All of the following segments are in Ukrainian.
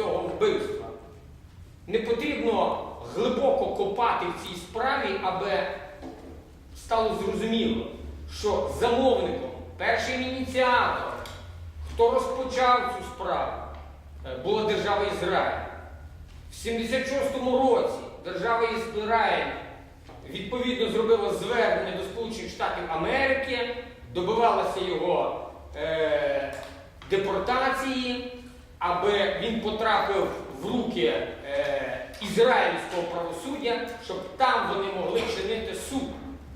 цього вбивства. Не потрібно глибоко копати в цій справі, аби стало зрозуміло, що замовником, першим ініціатором, хто розпочав цю справу, е, була держава Ізраїль. В 76-му році держава Ізраїль відповідно зробила звернення до Сполучених Штатів Америки, добивалася його е, депортації, аби він потрапив в руки е, ізраїльського правосуддя, щоб там вони могли чинити суд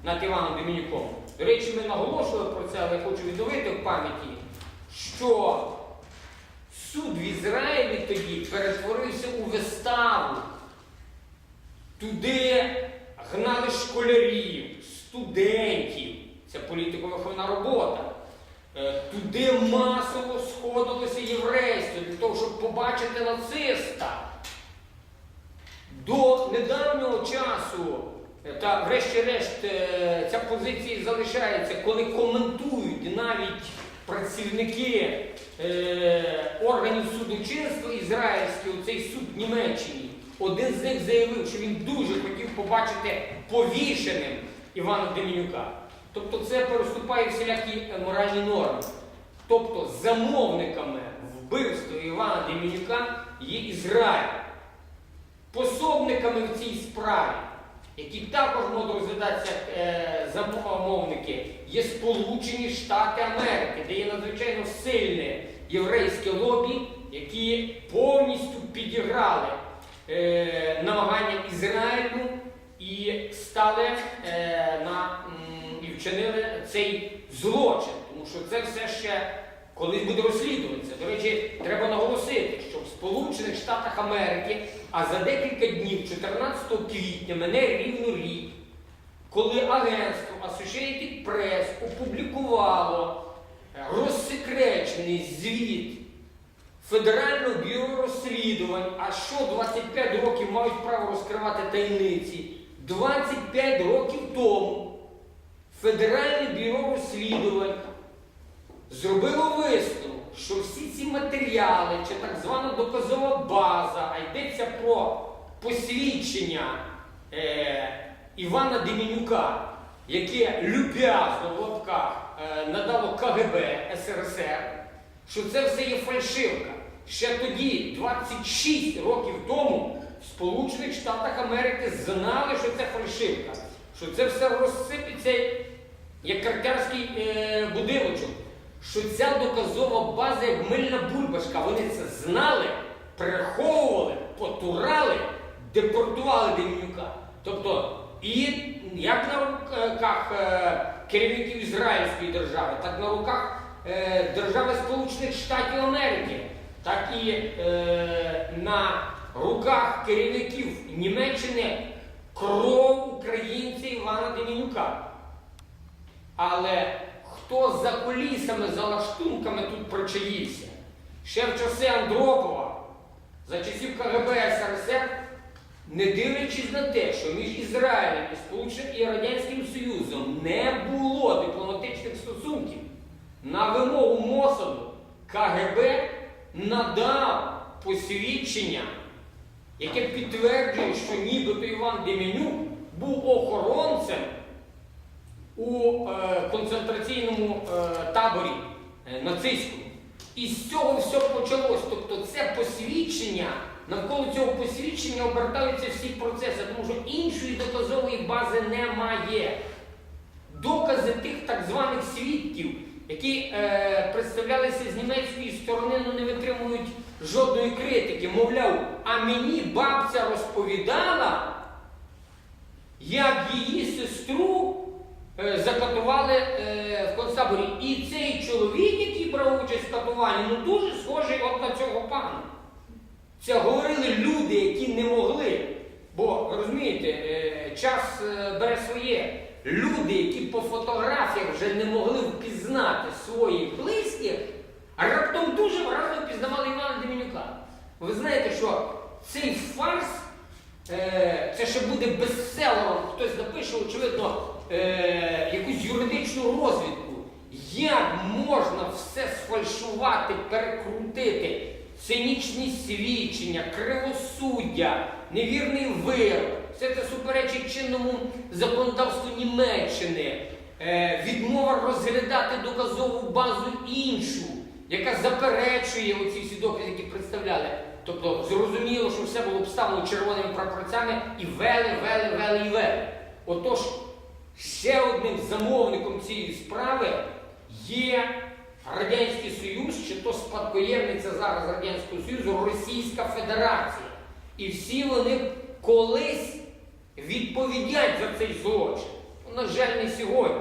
над Іваном Демінюком. До речі, ми наголошували про це, але я хочу відновити в пам'яті, що суд в Ізраїлі тоді перетворився у виставу. Туди гнали школярів, студентів. Це політико-виховна робота. Е, Туди масово сходилося єврейство для того, щоб побачити нациста. До недавнього часу, е, та врешті-решт е, ця позиція залишається, коли коментують навіть працівники е, органів судочинства ізраїльських, цей суд в Німеччині. Один з них заявив, що він дуже хотів побачити повішеним Івана Демінюка. Тобто це переступає всілякі е, моральні норми. Тобто замовниками вбивства Івана Демінюка є Ізраїль. Пособниками в цій справі, які також можуть розглядатися е, замовники, є Сполучені Штати Америки, де є надзвичайно сильне єврейське лобі, які повністю підіграли е, це все ще колись буде розслідуватися. До речі, треба наголосити, що в Сполучених Штатах Америки, а за декілька днів, 14 квітня, мене рівно рік, коли агентство Associated Press опублікувало е, розсекречений звіт Федерального бюро розслідувань, а що 25 років мають право розкривати таємниці. 25 років тому Федеральне бюро розслідувань зробило висновок, що всі ці матеріали, чи так звана доказова база, а йдеться про посвідчення е, Івана Демінюка, яке люб'язно в лапках е, надало КГБ СРСР, що це все є фальшивка. Ще тоді, 26 років тому, в Сполучених Штатах Америки знали, що це фальшивка, що це все розсипеться як картярський е, будиночок, що ця доказова база як мильна бульбашка. Вони це знали, приховували, потурали, депортували Демінюка. Тобто, і як на руках е, керівників Ізраїльської держави, так на руках е, держави Сполучених Штатів Америки, так і е, на руках керівників Німеччини кров українця Івана Демінюка. Але хто за колісами, за лаштунками тут причаївся? Ще в часи Андропова, за часів КГБ СРСР, не дивлячись на те, що між Ізраїлем і Сполученим і Радянським Союзом не було дипломатичних стосунків, на вимогу Мосаду КГБ надав посвідчення, яке підтверджує, що нібито Іван Демінюк був охоронцем у е, концентраційному е, таборі е, нацистському. І з цього все почалось. Тобто це посвідчення, навколо цього посвідчення обертаються всі процеси, тому що іншої доказової бази немає. Докази тих так званих свідків, які е, представлялися з німецької сторони, ну не витримують жодної критики. Мовляв, а мені бабця розповідала, як її сестру закатували е, в концтаборі. І цей чоловік, який брав участь в катуванні, ну дуже схожий от на цього пана. Це говорили люди, які не могли. Бо розумієте, е, час е, бере своє. Люди, які по фотографіях вже не могли впізнати своїх близьких, раптом дуже вразно впізнавали Івана Демінюка. Ви знаєте, що цей фарс е, це ще буде бестселером, хтось напише, очевидно, е, якусь юридичну розвідку. Як можна все сфальшувати, перекрутити? цинічні свідчення, кривосуддя, невірний вирок. Все це суперечить чинному законодавству Німеччини, Е, відмова розглядати доказову базу іншу, яка заперечує оці всі докази, які представляли. Тобто зрозуміло, що все було обставлено червоними прапорцями і вели, вели, вели і вели. Отож, ще одним замовником цієї справи є Радянський Союз, чи то спадкоємниця зараз Радянського Союзу, Російська Федерація. І всі вони колись відповідять за цей злочин. Ну, На жаль, не сьогодні.